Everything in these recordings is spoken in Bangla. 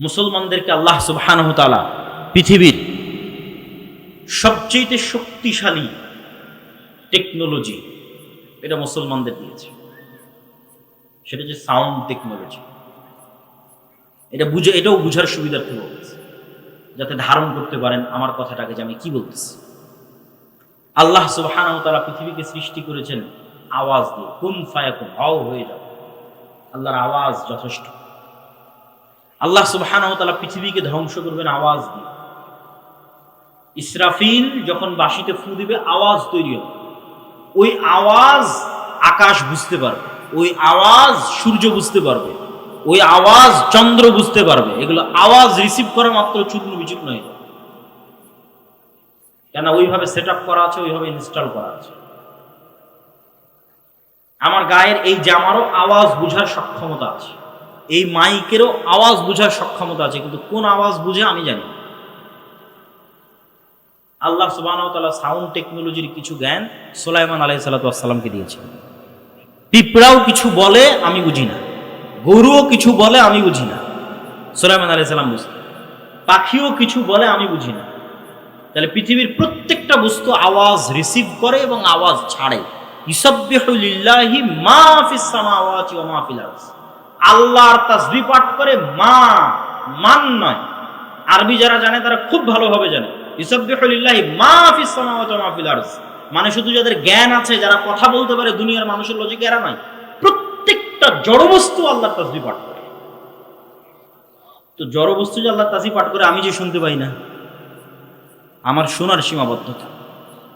মুসলমানদেরকে আল্লাহ সুবহানাহু তাআলা পৃথিবীর সবচেয়ে শক্তিশালী টেকনোলজি এটা মুসলমানদের দিয়েছে। সেটা যে সাউন্ড টেকনোলজি। এটা বুঝে, এটাও বুঝার সুবিধার্থে বলতেছে। যাতে ধারণ করতে পারেন আমার কথাটাকে যে আমি কি বলতেছি। আল্লাহ সুবহানাহু তাআলা পৃথিবীকে সৃষ্টি করেছেন আওয়াজ দিয়ে। কুন ফায়াকুন, হও হয়ে যাও। আল্লাহর আওয়াজ যথেষ্ট। আল্লাহ সুবহানাহু তাআলা পৃথিবীকে ধ্বংস করবেন আওয়াজ দিয়ে। ইসরাফিল যখন বাঁশিতে ফু দিবে, আওয়াজ তৈরি হবে। ওই আওয়াজ আকাশ বুঝতে পারবে, ওই আওয়াজ সূর্য বুঝতে পারবে, ওই আওয়াজ চন্দ্র বুঝতে পারবে। এগুলো আওয়াজ রিসিভ করা মাত্র চূর্ণ বিচূর্ণ হয়ে যাবে কেন? ওইভাবে সেট আপ করা আছে, ওইভাবে ইনস্টল করা আছে। আমার গায়ের এই জামারও আওয়াজ বুঝার সক্ষমতা আছে। এই মাইকেরও আওয়াজ বুঝার সক্ষমতা আছে, কিন্তু কোন আওয়াজ বুঝে আমি জানি আল্লাহ সুবাহ সাউন্ড টেকনোলজির কিছু জ্ঞান সোলাইমান আলাই সাল্লাতামকে দিয়েছেন। পিঁপড়াও কিছু বলে আমি বুঝি না। গরুও কিছু বলে আমি বুঝি না। সোলাইমান আলাই সাল্লাম বুঝতে পাখিও কিছু বলে আমি বুঝি না। তাহলে পৃথিবীর প্রত্যেকটা বস্তু আওয়াজ রিসিভ করে এবং আওয়াজ ছাড়ে। ইসাব্বিহু লিল্লাহি মা ফিস সামাওয়াতি ওয়া মা ফিল আল্লাহর তাসবিহ পাঠ করে মা, মান নয়। আরবি যারা জানে তারা খুব ভালোভাবে জানে। মা মানে শুধু যাদের জ্ঞান আছে, যারা কথা বলতে পারে, দুনিয়ার মানুষের লজিক এরা নয়। প্রত্যেকটা জড়বস্তু আল্লাহর তাসবিহ পাঠ করে। তো জড়বস্তু যে আল্লাহর তাসবিহ পাঠ করে, আমি যে শুনতে পাই না, আমার শোনার সীমাবদ্ধতা।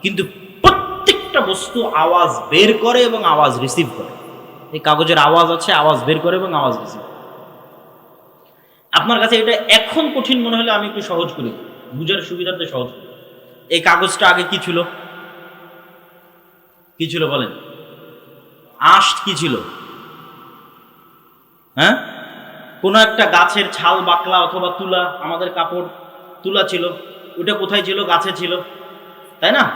কিন্তু প্রত্যেকটা বস্তু আওয়াজ বের করে এবং আওয়াজ রিসিভ করে। এই কাগজের আওয়াজ আছে, আওয়াজ বের করে এবং আওয়াজ রিসিভ আপনার কাছে এটা এখন কঠিন মনে হলে আমি একটু সহজ করি। বুঝার সুবিধার্থে সহজ করি। এই কাগজটা আগে কি ছিল? কি ছিল বলেন? আঁশ কি ছিল? হ্যাঁ? কোনো একটা গাছের ছাল, বাকলা অথবা তুলা, আমাদের কাপড়, তুলা ছিল। ওটা কোথায় ছিল? গাছে ছিল। তাই না?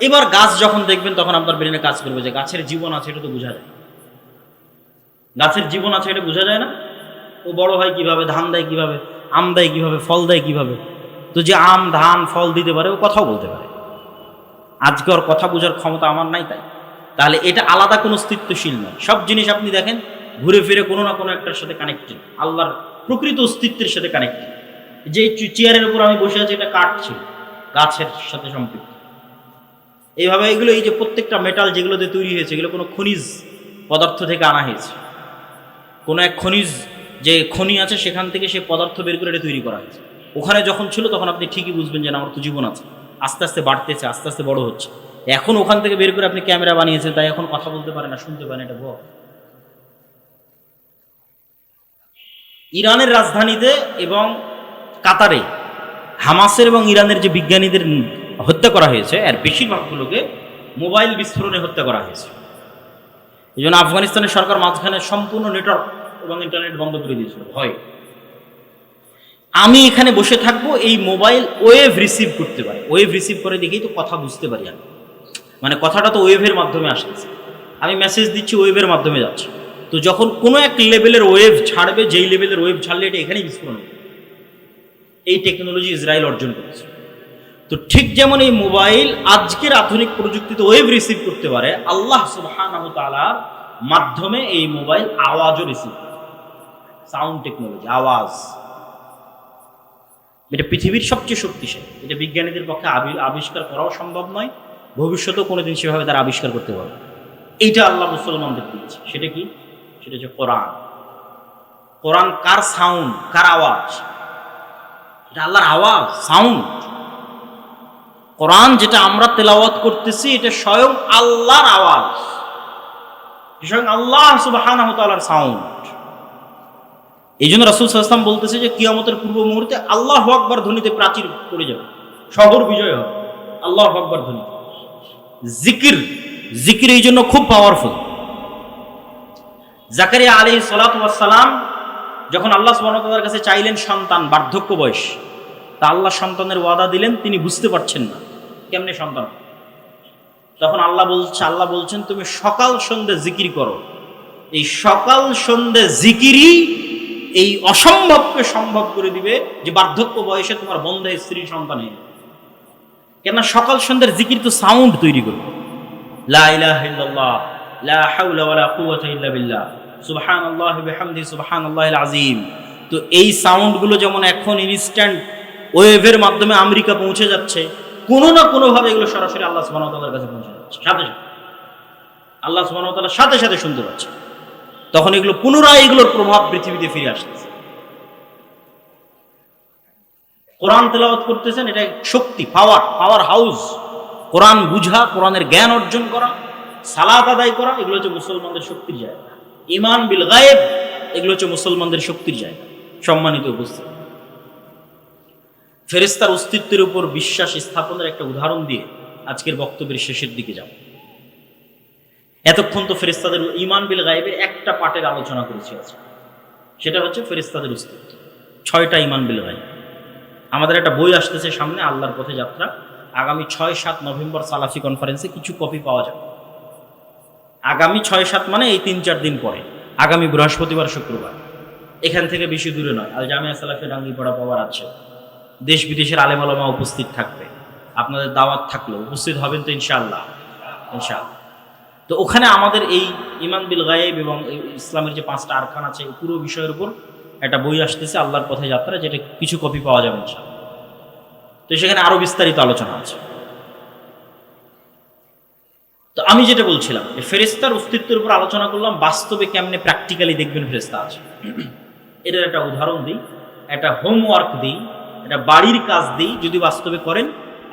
এবার গাছ যখন দেখবেন, তখন আপনার ব্রেনে কাজ করবে যে গাছের জীবন আছে, এটা তো বোঝা যায়। গাছের জীবন আছে, এটা বোঝা যায় না? ও বড় হয় কীভাবে, ধান দেয় কীভাবে, আম দেয় কীভাবে, ফল দেয় কীভাবে? তো যে আম, ধান, ফল দিতে পারে, ও কথাও বলতে পারে। আজকে ওর কথা বোঝার ক্ষমতা আমার নাই তাই। তাহলে এটা আলাদা কোনো অস্তিত্বশীল নয়। সব জিনিস আপনি দেখেন, ঘুরে ফিরে কোনো না কোনো একটার সাথে কানেক্টেড আল্লাহর প্রকৃত অস্তিত্বের সাথে কানেক্টেড যে চেয়ারের উপর আমি বসে আছি, এটা কাঠ ছিল, গাছের সাথে সম্পৃক্ত। এইভাবে এগুলো, এই যে প্রত্যেকটা মেটাল যেগুলোতে তৈরি হয়েছে, এগুলো কোনো খনিজ পদার্থ থেকে আনা হয়েছে। কোনো এক খনিজ, যে খনি আছে সেখান থেকে সে পদার্থ বের করে এটা তৈরি করা হয়েছে। ওখানে যখন ছিল তখন আপনি ঠিকই বুঝবেন যে আমার তো জীবন আছে। আস্তে আস্তে বাড়তেছে, আস্তে আস্তে বড় হচ্ছে। এখন ওখান থেকে বের করে আপনি ক্যামেরা বানিয়েছেন, তাই এখন কথা বলতে পারে না, শুনতে পারে না, এটা ভয় ইরানের রাজধানীতে এবং কাতারে হামাসের এবং ইরানের যে বিজ্ঞানীদের হত্যা করা হয়েছে, এর বেশিরভাগগুলোকে মোবাইল বিস্ফোরণে হত্যা করা হয়েছে। এই জন্য আফগানিস্তানের সরকার মাঝখানে সম্পূর্ণ নেটওয়ার্ক এবং ইন্টারনেট বন্ধ করে দিয়েছিল। ভয় আমি এখানে বসে থাকব, এই মোবাইল ওয়েভ রিসিভ করতে পারে। ওয়েভ রিসিভ করে দেখেই তো কথা বুঝতে পারি আমি। মানে কথাটা তো ওয়েভের মাধ্যমে আসতেছে। আমি মেসেজ দিচ্ছি, ওয়েভের মাধ্যমে যাচ্ছে। তো যখন কোনো এক লেভেলের ওয়েভ ছাড়বে, যেই লেভেলের ওয়েভ ছাড়লে এটা এখানেই বিস্ফোরণ এই টেকনোলজি ইসরায়েল অর্জন করেছে। তো ঠিক যেমন এই মোবাইল আজকের আধুনিক প্রযুক্তিতে ওয়েব রিসিভ করতে পারে, আল্লাহ সুবহানাহু তাআলার মাধ্যমে এই মোবাইল আওয়াজও রিসিভ সাউন্ড টেকনোলজি আওয়াজ। এটা পৃথিবীর সবচেয়ে শক্তিশালী। এটা বিজ্ঞানীদের পক্ষে আবি- আবিষ্কার করাও সম্ভব নয়, ভবিষ্যতেও কোনোদিন সেভাবে তারা আবিষ্কার করতে পারবে। এইটা আল্লাহ মুসলমানদের দিয়েছে। সেটা কি? সেটা হচ্ছে কোরআন। কোরআন কার সাউন্ড কার আওয়াজ? এটা আল্লাহর আওয়াজ সাউন্ড কোরআন যেটা আমরা তেলাওয়াত করতেছি, এটা স্বয়ং আল্লাহর আওয়াজ। স্বয়ং আল্লাহ তাআলার সাউন্ড এই জন্য রাসূল ওয়াসাল্লাম বলতেছে যে, কিয়ামতের পূর্ব মুহূর্তে আল্লাহ আকবার ধ্বনিতে প্রাচীর পড়ে যাবে। শহর বিজয় হবে। আল্লাহ আকবার ধ্বনি। জিকির। জিকির এই জন্য খুব পাওয়ারফুল জাকারিয়া আলী সালাম যখন আল্লাহ সুবাহতার কাছে চাইলেন সন্তান, বার্ধক্য বয়স, তা আল্লাহ সন্তানের ওয়াদা দিলেন, তিনি বুঝতে পারছেন না। কেমনে সন্তান? তখন আল্লাহ বলছে আল্লাহ বলছেন, তুমি সকাল সন্ধ্যে জিকির করো। এই সকাল সন্ধ্যে জিকিরই এই অসম্ভবকে সম্ভব করে দিবে যে বার্ধক্য বয়সে তোমার বন্ধ, স্ত্রী, সন্তান হয়ে। কেননা সকাল সন্ধ্যার জিকির তো সাউন্ড তৈরি করবে। তো এই সাউন্ডগুলো যেমন এখন ইনস্ট্যান্ট ওয়েভের মাধ্যমে আমেরিকা পৌঁছে যাচ্ছে কোনো না কোনোভাবে এগুলো সরাসরি আল্লাহ তাআলার কাছে পৌঁছে যাচ্ছে। সাথে সাথে। আল্লাহ তাআলা সাথে সাথে শুনতে পাচ্ছে। তখন এগুলো পুনরায় এগুলোর প্রভাব পৃথিবীতে ফিরে আসতেছে। কোরআন তেলাওয়াত করতেছেন, এটা শক্তি পাওয়ার পাওয়ার হাউস কোরআন বুঝা, কোরআনের জ্ঞান অর্জন করা, সালাত আদায় করা, এগুলো হচ্ছে মুসলমানদের শক্তির জায়গা। ইমান বিল গায়েব, এগুলো হচ্ছে মুসলমানদের শক্তির জায়গা। সম্মানিত উপস্থিত। ফেরেস্তার অস্তিত্বের উপর বিশ্বাস স্থাপনের একটা উদাহরণ দিয়ে আজকের বক্তব্যের শেষের দিকে যাব। এতক্ষণ তো ফেরেস্তাদের ইমান বিল গায়েবে একটা পাটের আলোচনা করেছি আজকে। সেটা হচ্ছে ফেরেস্তাদের অস্তিত্ব। ছয়টা ইমান বিল গায়েব। আমাদের একটা বই আসতেছে সামনে, আল্লাহর পথে যাত্রা। আগামী ছয় সাত নভেম্বর সালাফি কনফারেন্সে কিছু কপি পাওয়া যাবে। আগামী ছয় সাত মানে এই তিন চার দিন পরে, আগামী বৃহস্পতিবার, শুক্রবার। এখান থেকে বেশি দূরে নয়। আল জামিয়া সালাফি ডাঙ্গি পড়া পাওয়ার আছে। দেশ বিদেশের আলেম আলমা উপস্থিত থাকবে। আপনাদের দাওয়াত থাকল। উপস্থিত হবেন তো ইনশাআল্লাহ। ইনশাআল্লাহ। তো ওখানে আমাদের এই ইমান বিল গায়েব এবং ইসলামের যে পাঁচটা আরকান আছে, এই পুরো বিষয়ের উপর একটা বই আসতেছে, আল্লাহর পথে যাত্রা, যেটা কিছু কপি পাওয়া যাবে ইনশাআল্লাহ। তো সেখানে আরও বিস্তারিত আলোচনা আছে। তো আমি যেটা বলছিলাম, যে ফেরেস্তার অস্তিত্বের উপর আলোচনা করলাম, বাস্তবে কেমনে প্র্যাকটিক্যালি দেখবেন ফেরেস্তা আছে। এটার একটা উদাহরণ দিই। একটা হোমওয়ার্ক দিই। একটা বাড়ির কাজ দিই যদি বাস্তবে করেন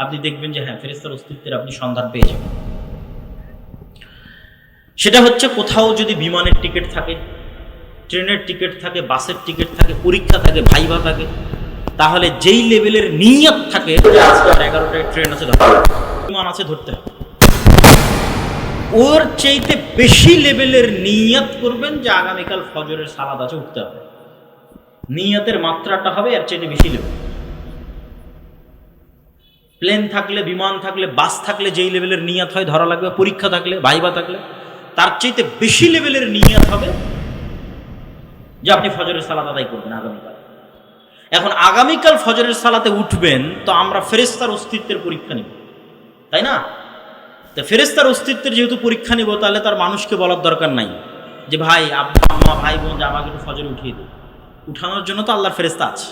আপনি দেখবেন যে হ্যাঁ ফেরেস্তার অস্তিত্বের আপনি সন্ধান পেয়ে যাবেন। সেটা হচ্ছে কোথাও যদি বিমানের টিকিট থাকে ট্রেনের টিকিট থাকে বাসের টিকিট থাকে পরীক্ষা থাকে ভাইভা থাকে তাহলে যেই লেভেলের নিয়ত থাকে এগারোটায় ট্রেন আছে বিমান আছে ধরতে হবে। ওর চাইতে বেশি লেভেলের নিয়ত করবেন যে আগামীকাল ফজরের সালাদ আছে উঠতে হবে। নিয়তের মাত্রাটা হবে এর চাইতে বেশি লেভেল। প্লেন থাকলে, বিমান থাকলে, বাস থাকলে যেই লেভেলের নিয়ত হয়, ধরা লাগবে, পরীক্ষা থাকলে, ভাইবা থাকলে, তার চাইতে বেশি লেভেলের নিয়ত হবে যে আপনি ফজরের সালাত আদায় করবেন আগামীকাল। এখন আগামীকাল ফজরের সালাতে উঠবেন, তো আমরা ফেরেস্তার অস্তিত্বের পরীক্ষা নিব। তাই না? তো ফেরেস্তার অস্তিত্বের যেহেতু পরীক্ষা নিব, তাহলে তার মানুষকে বলার দরকার নাই যে, ভাই আব্বা আম্মা ভাই বোন যে আমাকে একটু ফজরে উঠিয়ে দিই উঠানোর জন্য তো আল্লাহর ফেরেস্তা আছে।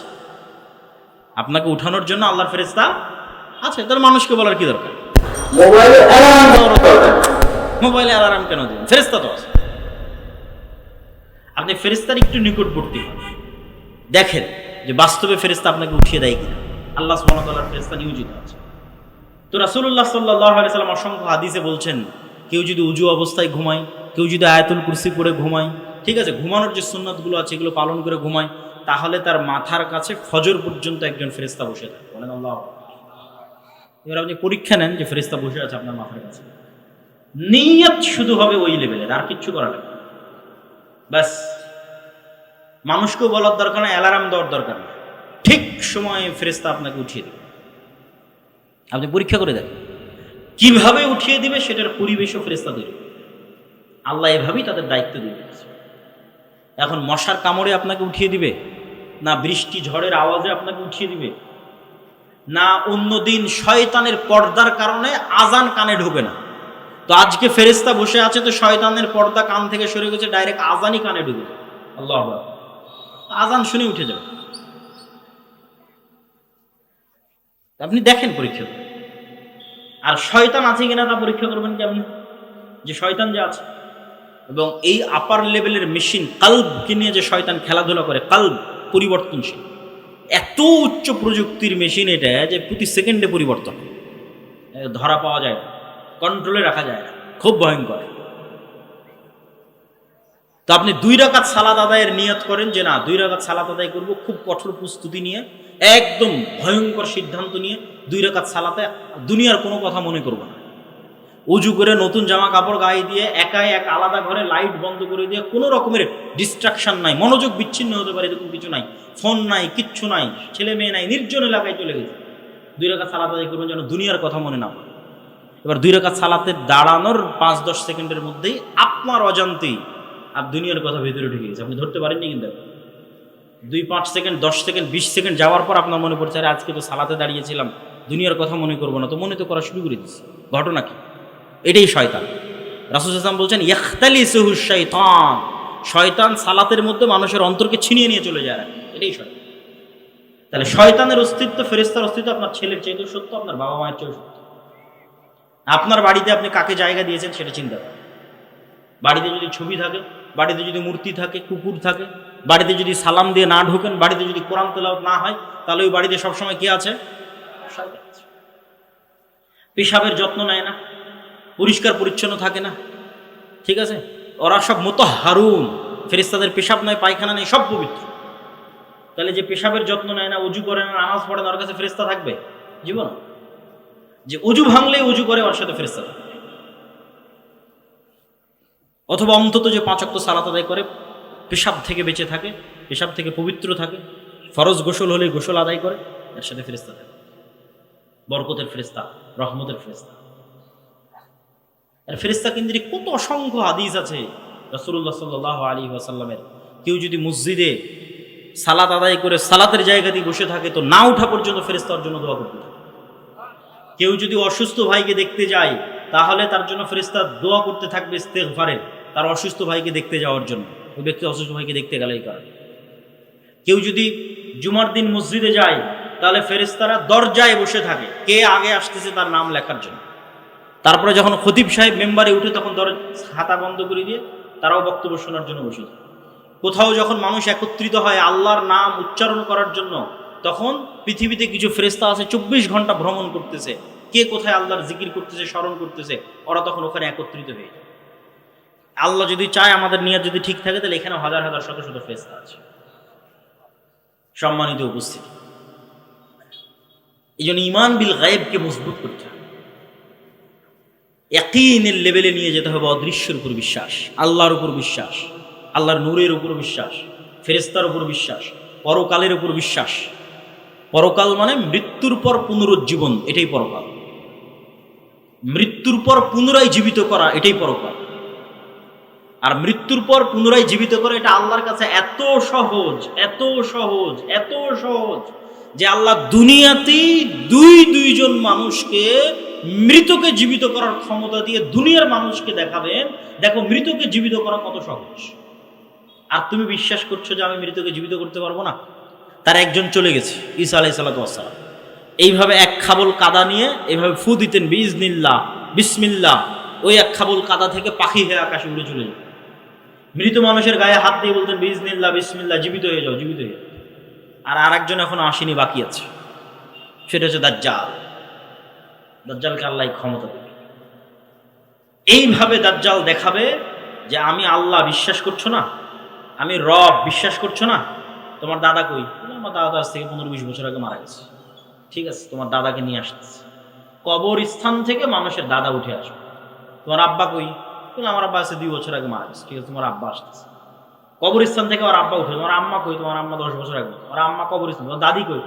আপনাকে উঠানোর জন্য আল্লাহর ফেরেস্তা আছে তার মানুষকে বলার কি দরকার? মোবাইলে অ্যালার্ম মোবাইলে অ্যালার্ম কেন দিন ফেরেস্তা তো আছে। আপনি ফেরেস্তার একটু নিকটবর্তী হন। দেখেন যে বাস্তবে ফেরেস্তা আপনাকে উঠিয়ে দেয় কিনা। আল্লাহ সুবহানাহু ফেরেস্তা নিয়োজিত আছে। তো রাসূলুল্লাহ সাল্লাল্লাহু আলাইহি সাল্লাম অসংখ্য হাদিসে বলছেন কেউ যদি উজু অবস্থায় ঘুমায় কেউ যদি আয়াতুল কুরসি পড়ে ঘুমায় ঠিক আছে ঘুমানোর যে সুন্নাতগুলো আছে এগুলো পালন করে ঘুমায় তাহলে তার মাথার কাছে ফজর পর্যন্ত একজন ফেরেস্তা বসে থাকে। বলেন আল্লাহ এবার আপনি পরীক্ষা নেন যে ফেরেস্তা বসে আছে আপনার মাথার কাছে। নিয়ত শুধু হবে ওই লেভেলের আর কিচ্ছু করা লাগবে ব্যাস। মানুষকেও বলার দরকার না অ্যালার্ম দেওয়ার দরকার না ঠিক সময়ে ফেরেস্তা আপনাকে উঠিয়ে দেবে। আপনি পরীক্ষা করে দেখেন। কীভাবে উঠিয়ে দিবে সেটার পরিবেশও ফেরেস্তা তৈরি আল্লাহ এভাবেই তাদের দায়িত্ব দিয়ে দিয়েছে। এখন মশার কামড়ে আপনাকে উঠিয়ে দিবে, না বৃষ্টি ঝড়ের আওয়াজে আপনাকে উঠিয়ে দিবে না অন্যদিন শয়তানের পর্দার কারণে আজান কানে ঢোকে না। তো আজকে ফেরেস্তা বসে আছে তো শয়তানের পর্দা কান থেকে সরে গেছে, ডাইরেক্ট আজানই কানে ঢুকে। আল্লাহ। আজান শুনে উঠে যাবে। আপনি দেখেন পরীক্ষা। আর শয়তান আছে কিনা তা পরীক্ষা করবেন কি আপনি? যে শয়তান যে আছে। এবং এই আপার লেভেলের মেশিন কাল্বকে নিয়ে যে শয়তান খেলাধুলা করে, কাল্ব পরিবর্তনশীল। এত উচ্চ প্রযুক্তির মেশিন এটা যে প্রতি সেকেন্ডে পরিবর্তন ধরা পাওয়া যায় কন্ট্রোলে রাখা যায় না, খুব ভয়ঙ্কর। তো আপনি দুই রাকাত সালাদ আদায়ের নিয়ত করেন যে না, দুই রাকাত সালাদ আদায় করব, খুব কঠোর প্রস্তুতি নিয়ে, একদম ভয়ঙ্কর সিদ্ধান্ত নিয়ে দুই রাকাত সালাতে দুনিয়ার কোনো কথা মনে করব না। উজু করে নতুন জামা কাপড় গায়ে দিয়ে একাই এক আলাদা ঘরে লাইট বন্ধ করে দিয়ে কোনো রকমের ডিস্ট্রাকশন নাই, মনোযোগ বিচ্ছিন্ন হতে পারে এরকম কিছু নাই। ফোন নাই, কিচ্ছু নাই, ছেলে মেয়ে নাই, নির্জন এলাকায় চলে গেছে। দুই সালাদ আদায় করবেন যেন দুনিয়ার কথা মনে না পড়ে। এবার দুই রাকাত সালাতে দাঁড়ানোর পাঁচ দশ সেকেন্ডের মধ্যেই আপনার অজান্তেই আর দুনিয়ার কথা ভেতরে ঢুকে গেছে। আপনি ধরতে পারেননি কিন্তু দুই পাঁচ সেকেন্ড, দশ সেকেন্ড, বিশ সেকেন্ড যাওয়ার পর আপনার মনে পড়ছে, আরে আজকে তো সালাতে দাঁড়িয়েছিলাম, দুনিয়ার কথা মনে করব না। তো মনে তো করা শুরু করে দিচ্ছে। ঘটনা কি? এটাই শয়তান। রাসুল ইসলাম বলছেন ইয়াখতালি সহু শয়তান। শয়তান সালাতের মধ্যে মানুষের অন্তরকে ছিনিয়ে নিয়ে চলে যায়। এটাই শয়তান। তাহলে শয়তানের অস্তিত্ব ফেরেস্তার অস্তিত্ব আপনার ছেলের চেয়েও সত্য, আপনার বাবা মায়ের চেয়েও সত্য। আপনার বাড়িতে আপনি কাকে জায়গা দিয়েছেন সেটা চিন্তা করেন। বাড়িতে যদি ছবি থাকে, বাড়িতে যদি মূর্তি থাকে, কুকুর থাকে, বাড়িতে যদি সালাম দিয়ে না ঢোকেন, বাড়িতে যদি কোরআন তেলাওয়াত না হয়, তাহলে ওই বাড়িতে সবসময় কে আছে। পেশাবের যত্ন নেয় না। পরিষ্কার পরিচ্ছন্ন থাকে না। ঠিক আছে? ওরা সব মতো হারুন ফেরিস্তাদের পেশাব নয়, পায়খানা নেই, সব পবিত্র। তাহলে যে পেশাবের যত্ন নেয় না, উজু করে না, নামাজ পড়ে না, ওর কাছে ফেরিস্তা থাকবে? জীবন। যে উজু ভাঙলে উজু করে, ওর সাথে ফেরিস্তা থাকবে। অথবা অন্তত যে পাঁচক্ত সালাত আদায় করে, পেশাব থেকে বেঁচে থাকে, পেশাব থেকে পবিত্র থাকে, ফরজ গোসল হলে গোসল আদায় করে, এর সাথে ফেরিস্তা থাকে বরকতের ফেরিস্তা রহমতের ফেরিস্তা ফেরিস্তা কেন্দ্রিক কত অসংখ্য হাদিস আছে রসুল্লাহ সাল্লাহ আলী ওয়াসাল্লামের। কেউ যদি মসজিদে সালাত আদায় করে সালাতের জায়গাতে বসে থাকে, তো না ওঠা পর্যন্ত ফেরিস্তার জন্য দোয়া করতে। কেউ যদি অসুস্থ ভাইকে দেখতে যায়, তাহলে তার জন্য ফেরিস্তা দোয়া করতে থাকবে ইস্তেগফারের। তার অসুস্থ ভাইকে দেখতে যাওয়ার জন্য। ওই ব্যক্তি অসুস্থ ভাইকে দেখতে গেলেই করে? কেউ যদি জুমার দিন মসজিদে যায়, তাহলে ফেরেস্তারা দরজায় বসে থাকে, কে আগে আসতেছে তার নাম লেখার জন্য। তারপরে যখন খতিব সাহেব মেম্বারে উঠে তখন দর হাতা বন্ধ করে দিয়ে তারাও বক্তব্য শোনার জন্য বসে কোথাও যখন মানুষ একত্রিত হয় আল্লাহর নাম উচ্চারণ করার জন্য, তখন পৃথিবীতে কিছু ফেরেস্তা আছে, চব্বিশ ঘণ্টা ভ্রমণ করতেছে। কে কোথায় আল্লাহর জিকির করতেছে, স্মরণ করতেছে, ওরা তখন ওখানে একত্রিত হয়ে আল্লাহ যদি চায়, আমাদের নিয়ত যদি ঠিক থাকে, তাহলে এখানে হাজার হাজার শত শত ফেরেস্তা আছে। সম্মানিত উপস্থিতি। এই জন্য ইমান বিল গায়েবকে মজবুত করতে হবে। একইনের লেভেলে নিয়ে যেতে হবে অদৃশ্যের উপর বিশ্বাস, আল্লাহর উপর বিশ্বাস, আল্লাহর নূরের উপর বিশ্বাস ফেরেস্তার উপর বিশ্বাস, পরকালের উপর বিশ্বাস। পরকাল মানে মৃত্যুর পর পুনরুজ্জীবন, এটাই পরকাল। মৃত্যুর পর পুনরায় জীবিত করা, এটাই পরকাল। আর মৃত্যুর পর পুনরায় জীবিত করা, এটা আল্লাহর কাছে এত সহজ এত সহজ এত সহজ যে আল্লাহ দুনিয়াতেই দুই দুইজন মানুষকে মৃতকে জীবিত করার ক্ষমতা দিয়ে দুনিয়ার মানুষকে দেখাবেন, দেখো মৃতকে জীবিত করা কত সহজ। আর তুমি বিশ্বাস করছ যে আমি মৃতকে জীবিত করতে পারব না? তার একজন চলে গেছে, ঈসা আলাই সাল্লাম এইভাবে এক খাবল কাদা নিয়ে এইভাবে ফু দিতেন বিজনিল্লা বিসমিল্লা ওই এক খাবল কাদা থেকে পাখি হয়ে আকাশে উড়ে চলে যেত। মৃত মানুষের গায়ে হাত দিয়ে বলতেন বিজনিল্লা বিসমিল্লা জীবিত হয়ে যাও, জীবিত হয়ে আর আরেকজন এখনও আসেনি, বাকি আছে। সেটা হচ্ছে দাজ্জাল। দাজ্জালকে আল্লাহ ক্ষমতা দেবে। এইভাবে দাজ্জাল দেখাবে যে আমি আল্লাহ বিশ্বাস করছ না, আমি রব বিশ্বাস করছ না। তোমার দাদা কই? আমার দাদা আজ থেকে পনেরো বিশ বছর আগে মারা গেছে। ঠিক আছে, তোমার দাদাকে নিয়ে আসতেছে। কবর স্থান থেকে মানুষের দাদা উঠে আসবে। তোমার আব্বা কই? আমার আব্বা আছে দুই বছর আগে মারা গেছে। ঠিক আছে, তোমার আব্বা আসতেছে। কবরস্থান থেকে আমার আব্বা উঠে, তোমার আম্মা কই? তোমার আম্মা দশ বছর আগে তোমার আম্মা কবরস্থান। তোমার দাদি কই?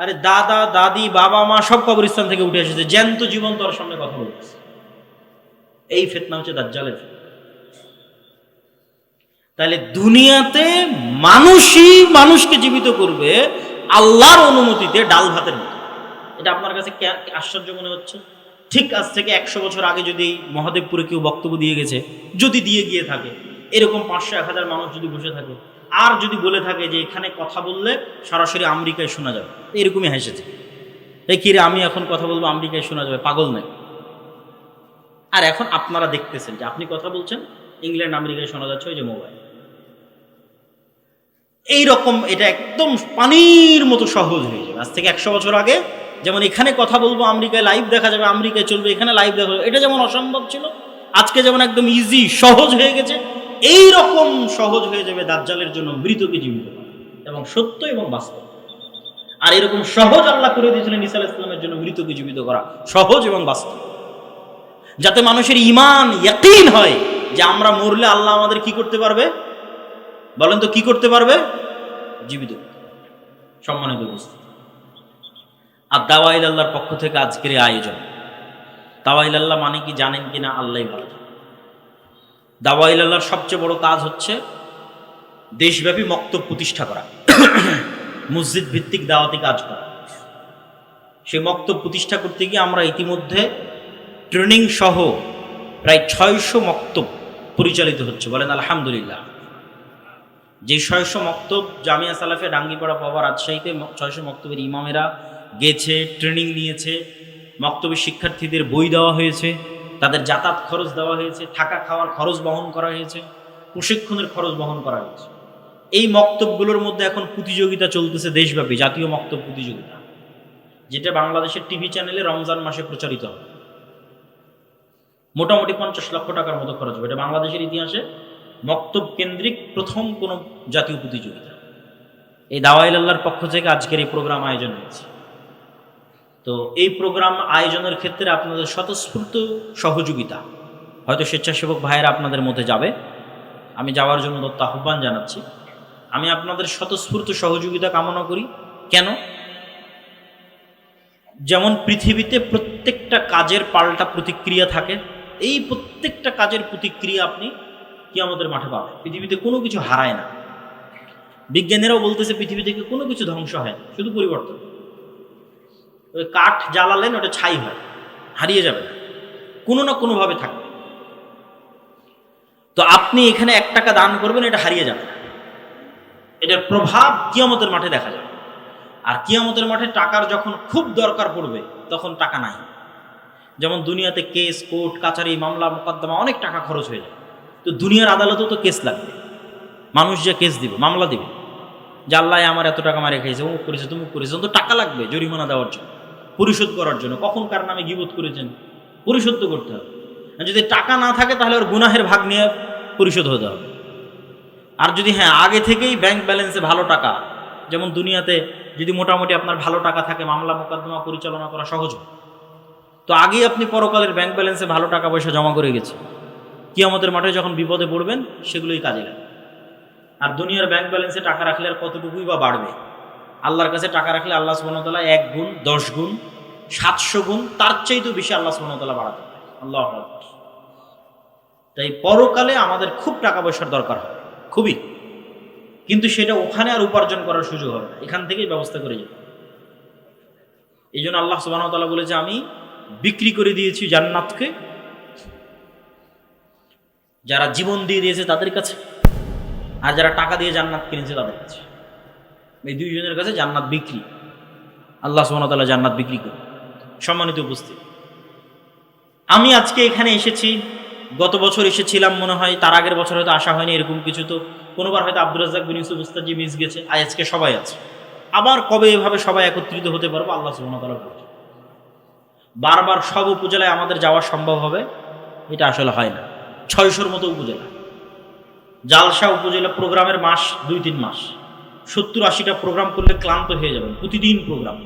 আরে দাদা, দাদি, বাবা, মা সব কবরস্থান থেকে উঠে এসেছে। জ্যান্ত জীবন তোর সামনে কথা বলতেছে। এই ফেতনা হচ্ছে দাজ্জালের তাহলে দুনিয়াতে মানুষই মানুষকে জীবিত করবে আল্লাহর অনুমতিতে ডাল ভাতের মতো। এটা আপনার কাছে আশ্চর্য মনে হচ্ছে? ঠিক আজ থেকে একশো বছর আগে যদি মহাদেবপুরে কেউ বক্তব্য দিয়ে গেছে, যদি দিয়ে গিয়ে থাকে, এরকম পাঁচশো, এক হাজার মানুষ যদি বসে থাকে আর যদি বলে থাকে যে এখানে কথা বললে সরাসরি আমেরিকায় শোনা যাবে। এরকমই হেসেছে এই কিরে আমি এখন কথা বলব আমেরিকায় শোনা যাবে, পাগল নেই আর এখন আপনারা দেখতেছেন যে আপনি কথা বলছেন, ইংল্যান্ড, আমেরিকায় শোনা যাচ্ছে ওই যে মোবাইল। এই রকম এটা একদম পানির মতো সহজ হয়ে যাবে। আজ থেকে একশো বছর আগে যেমন এখানে কথা বলব, আমেরিকায় লাইভ দেখা যাবে, আমেরিকায় চলবে, এখানে লাইভ দেখা যাবে। এটা যেমন অসম্ভব ছিল, আজকে যেমন একদম ইজি সহজ হয়ে গেছে। এই রকম সহজ হয়ে যাবে দাজ্জালের জন্য মৃতকে জীবিত এবং সত্য এবং বাস্তব। আর এরকম সহজ আল্লাহ করে দিয়েছিলেন ইসা ইসলামের জন্য মৃতকে জীবিত করা। সহজ এবং বাস্তব। যাতে মানুষের ইমান ইয়াকিন হয় যে আমরা মরলে আল্লাহ আমাদের কি করতে পারবে? বলেন তো কি করতে পারবে? জীবিত। সম্মানিত উপস্থিত। আর দাওয়াইল আল্লাহর পক্ষ থেকে আজকের আয়োজন। দাওয়াইল আল্লাহ মানে কি জানেন কি না আল্লাহ ভালো। দাওয়াইল আল্লাহর সবচেয়ে বড় কাজ হচ্ছে দেশব্যাপী মক্তব প্রতিষ্ঠা করা। মসজিদ ভিত্তিক দাওয়াতি কাজ করা। সেই মক্তব প্রতিষ্ঠা করতে গিয়ে আমরা ইতিমধ্যে ট্রেনিং সহ প্রায় ছয়শো মক্তব পরিচালিত হচ্ছে। বলেন, আলহামদুলিল্লাহ। যে ছয়শো মক্তব জামিয়া সালাফে ডাঙ্গিপাড়া পাওয়া রাজশাহীতে ছয়শো মক্তবের ইমামেরা গেছে, ট্রেনিং নিয়েছে। মক্তবের শিক্ষার্থীদের বই দেওয়া হয়েছে। তাদের যাতায়াত খরচ দেওয়া হয়েছে, থাকা খাওয়ার খরচ বহন করা হয়েছে, প্রশিক্ষণের খরচ বহন করা হয়েছে। এই মক্তবগুলোর মধ্যে এখন প্রতিযোগিতা চলতেছে দেশব্যাপী, জাতীয় মক্তব প্রতিযোগিতা, যেটা বাংলাদেশের টিভি চ্যানেলে রমজান মাসে প্রচারিত হবে। মোটামুটি পঞ্চাশ লক্ষ টাকার মতো খরচ হবে। এটা বাংলাদেশের ইতিহাসে মক্তব কেন্দ্রিক প্রথম কোনো জাতীয় প্রতিযোগিতা। এই দাওয়াইল আল্লাহর পক্ষ থেকে আজকের এই প্রোগ্রাম আয়োজন হয়েছে। তো এই প্রোগ্রাম আয়োজনের ক্ষেত্রে আপনাদের স্বতঃস্ফূর্ত সহযোগিতা। হয়তো স্বেচ্ছাসেবক ভাইয়েরা আপনাদের মধ্যে যাবে। আমি যাওয়ার জন্য দত্ত আহ্বান জানাচ্ছি। আমি আপনাদের স্বতঃস্ফূর্ত সহযোগিতা কামনা করি। কেন? যেমন পৃথিবীতে প্রত্যেকটা কাজের পাল্টা প্রতিক্রিয়া থাকে, এই প্রত্যেকটা কাজের প্রতিক্রিয়া আপনি কি আমাদের মাঠে পাবেন। পৃথিবীতে কোনো কিছু হারায় না। বিজ্ঞানীরাও বলতেছে পৃথিবী থেকে কোনো কিছু ধ্বংস হয় শুধু পরিবর্তন। ওই কাঠ জ্বালালেন, ওটা ছাই হয়, হারিয়ে যাবে না। কোনো না কোনোভাবে থাকবে। তো আপনি এখানে এক টাকা দান করবেন, এটা হারিয়ে যাবে এটার প্রভাব কিয়ামতের মাঠে দেখা যাবে। আর কিয়ামতের মাঠে টাকার যখন খুব দরকার পড়বে, তখন টাকা নাই। যেমন দুনিয়াতে কেস, কোর্ট, কাচারি, মামলা, মোকদ্দমা, অনেক টাকা খরচ হয়ে যায়। তো দুনিয়ার আদালতেও তো কেস লাগবে। মানুষ যে কেস দিবে, মামলা দিবে। যে আল্লাহ আমার এত টাকা মারে খাইছে, অমুক করেছে, তুমুক করেছে তো টাকা লাগবে জরিমানা দেওয়ার জন্য। পরিশোধ করার জন্য। কখন কার নামে গিবোধ করেছেন? পরিশোধ তো করতে হবে। আর যদি টাকা না থাকে, তাহলে ওর গুনাহের ভাগ নিয়ে পরিশোধ হতে হবে। আর যদি হ্যাঁ আগে থেকেই ব্যাংক ব্যালেন্সে ভালো টাকা, যেমন দুনিয়াতে যদি মোটামুটি আপনার ভালো টাকা থাকে, মামলা মোকদ্দমা পরিচালনা করা সহজ। তো আগেই আপনি পরকালের ব্যাংক ব্যালেন্সে ভালো টাকা পয়সা জমা করে গেছে কি আমাদের মাঠে যখন বিপদে পড়বেন, সেগুলোই কাজে লাগে আর দুনিয়ার ব্যাংক ব্যালেন্সে টাকা রাখলে আর কতটুকুই বা বাড়বে? আল্লাহর কাছে টাকা রাখলে আল্লাহ সুবনতলা এক গুণ, দশ গুণ, সাতশো গুণ, তার চাইতেও বেশি আল্লাহ সুবনতলা বাড়াতে পারে। আল্লাহ। তাই পরকালে আমাদের খুব টাকা পয়সার দরকার হয়, খুবই। কিন্তু সেটা ওখানে আর উপার্জন করার সুযোগ হবে এখান থেকেই ব্যবস্থা করে যাবে এই জন্য আল্লাহ সুবাহতাল্লাহ বলেছে, আমি বিক্রি করে দিয়েছি জান্নাতকে। যারা জীবন দিয়ে দিয়েছে তাদের কাছে, আর যারা টাকা দিয়ে জান্নাত কিনেছে তাদের কাছে। এই দুইজনের কাছে জান্নাত বিক্রি। আল্লাহ সুবাহতাল্লাহ জান্নাত বিক্রি করে। সম্মানিত উপস্থিত, আমি আজকে এখানে এসেছি, গত বছর এসেছিলাম মনে হয়, তার আগের বছর হয়তো আসা হয়নি, এরকম কিছু তো। কোনোবার হয়তো আব্দুল রাজাক বিন ইউসুফ উস্তাজি মিস গেছে আর আজকে সবাই আছে। আবার কবে এভাবে সবাই একত্রিত হতে পারব, আল্লাহ সুবহানাহু বলছে। বারবার সব উপজেলায় আমাদের যাওয়া সম্ভব হবে, এটা আসলে হয় না। ছয়শোর মতো উপজেলা। জালসা উপজেলা প্রোগ্রামের মাস দুই তিন মাস। সত্তর আশিটা প্রোগ্রাম করলে ক্লান্ত হয়ে যাবেন, প্রতিদিন প্রোগ্রাম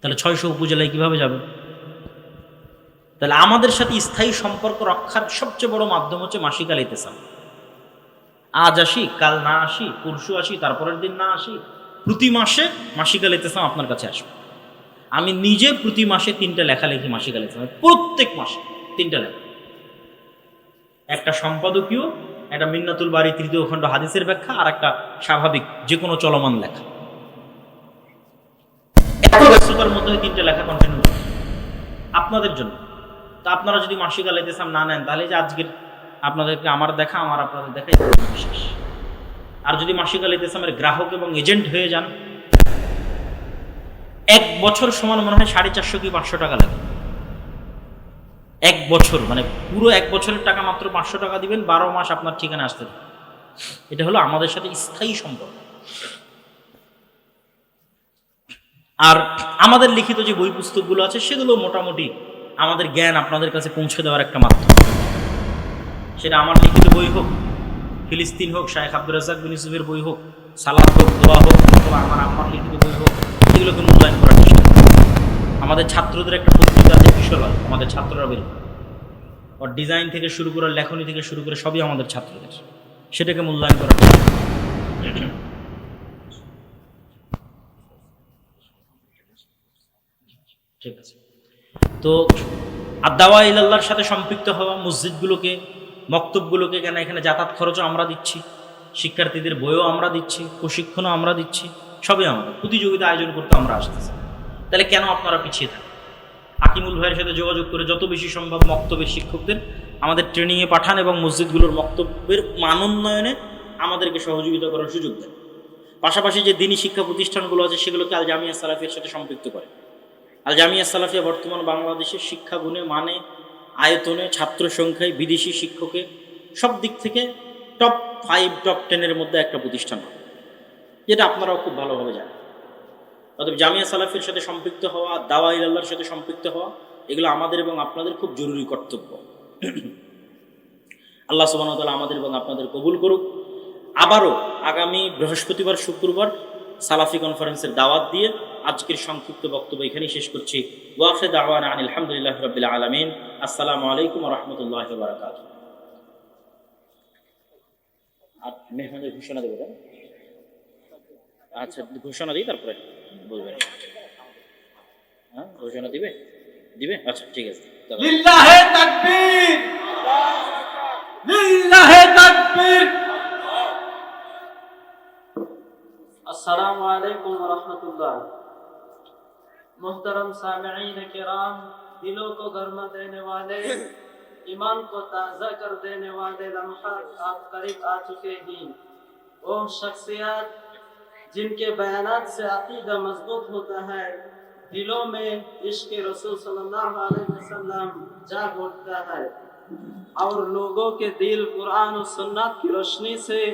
তাহলে ছয়শো উপজেলায় কীভাবে যাবে? তাহলে আমাদের সাথে স্থায়ী সম্পর্ক রক্ষার সবচেয়ে বড় মাধ্যম হচ্ছে মাসিক আল ইতেসাম আজ আসি, কাল না আসি, পরশু আসি, তারপরের দিন না আসি, প্রতি মাসে মাসিক আল ইতেসাম আপনার কাছে আসবে। আমি নিজে প্রতি মাসে তিনটা লেখা লিখি মাসিক আল ইতেসামে প্রত্যেক মাসে তিনটা লেখা। একটা সম্পাদকীয় একটা মিন্নাতুল বাড়ি তৃতীয় খণ্ড হাদিসের ব্যাখ্যা, আর একটা স্বাভাবিক যে কোনো চলমান লেখা। এত ব্যস্ততার মধ্যে তিনটা লেখা কন্টিনিউ আপনাদের জন্য। তা আপনারা যদি মাসিক আল ইতেসাম না নেন, তাহলে যে আজকের আপনাদেরকে আমার দেখা, আমার আপনাদের দেখাই বিশেষ। আর যদি মাসিক আল ইতেসামের গ্রাহক এবং এজেন্ট হয়ে যান, এক বছর সমান মনে হয় সাড়ে চারশো কি পাঁচশো টাকা লাগে। এক বছর মানে পুরো এক বছরের টাকা মাত্র পাঁচশো টাকা দিবেন, বারো মাস আপনার ঠিকানা আসতে এটা হলো আমাদের সাথে স্থায়ী সম্পর্ক। আর আমাদের লিখিত যে বই পুস্তকগুলো আছে, সেগুলো মোটামুটি আমাদের জ্ঞান আপনাদের কাছে পৌঁছে দেওয়ার একটা মাধ্যম। সেটা আমার লিখিত বই হোক, ফিলিস্তিন হোক শাহেখ আব্দুল রাজাক বিন ইউসুফের বই হোক, সালাদ হোক, দোয়া হোক, অথবা আমার আম্মার লিখিত বই হোক, এগুলোকে মূল্যায়ন করার চেষ্টা আমাদের ছাত্রদের একটা পত্রিকা আছে কিশোরলাল আমাদের ছাত্ররা বের। ওর ডিজাইন থেকে শুরু করে লেখনী থেকে শুরু করে সবই আমাদের ছাত্রদের। সেটাকে মূল্যায়ন করা ঠিক আছে। তো আদাওয়া ইল্লাহর সাথে সম্পৃক্ত হওয়া, মসজিদগুলোকে, মক্তবগুলোকে, কেন এখানে যাতায়াত খরচও আমরা দিচ্ছি, শিক্ষার্থীদের বইও আমরা দিচ্ছি, প্রশিক্ষণও আমরা দিচ্ছি, সবই আমাদের। প্রতিযোগিতা আয়োজন করতে আমরা আসতেছি। তাহলে কেন আপনারা পিছিয়ে থাকেন? হাকিমুল ভাইয়ের সাথে যোগাযোগ করে যত বেশি সম্ভব মক্তবের শিক্ষকদের আমাদের ট্রেনিংয়ে পাঠান এবং মসজিদগুলোর মক্তব্যের মানোন্নয়নে আমাদেরকে সহযোগিতা করার সুযোগ দেন। পাশাপাশি যে দিনী শিক্ষা প্রতিষ্ঠানগুলো আছে, সেগুলোকে আল জামিয়া সালাফিয়ার সাথে সম্পৃক্ত করে। আল জামিয়া সালাফিয়া বর্তমান বাংলাদেশের শিক্ষা গুণে মানে আয়তনে, ছাত্র সংখ্যায়, বিদেশি শিক্ষকে সব দিক থেকে টপ ফাইভ টপ টেনের মধ্যে একটা প্রতিষ্ঠান যেটা আপনারাও খুব ভালোভাবে জানেন। অতএব জামিয়া সালাফের সাথে সম্পৃক্ত হওয়া দাওয়া আল্লাহর সাথে সম্পৃক্ত হওয়া, এগুলো আমাদের এবং আপনাদের খুব জরুরি কর্তব্য। আল্লাহ সুবাহতাল্লাহ আমাদের এবং আপনাদের কবুল করুক। আবারও আগামী বৃহস্পতিবার, শুক্রবার সালাফি কনফারেন্সের দাওয়াত দিয়ে আজকের সংক্ষিপ্ত বক্তব্য এখানেই শেষ করছি। ওয়াফে দাওয়ান আলহামদুলিল্লাহ রবিল আলমিন। আসসালামু আলাইকুম রহমতুল্লাহ বারকাত আর মেহমানের ঘোষণা দেবো তাই? আচ্ছা ঘোষণা দিই তারপরে। বলবেন হ্যাঁ ঘোষণা দিবে দিবে আচ্ছা ঠিক আছে তাহলে। লিল্লাহে তাকবীর লিল্লাহে তাকবীর अस्सलाम वालेकुम वरहमतुल्लाह मोहतरम सामीन किराम दिलों को गर्मा देने वाले ईमान को ताज़ा कर देने वाले लम्हात आप करीब आ चुके हैं वो शख्सियत जिनके बयान से अकीदा मज़बूत होता है, दिलों में इश्क रसूल सल्लल्लाहु अलैहि वसल्लम जाग उठता है। और लोगों के दिल कुरान और सुन्नत की रोशनी से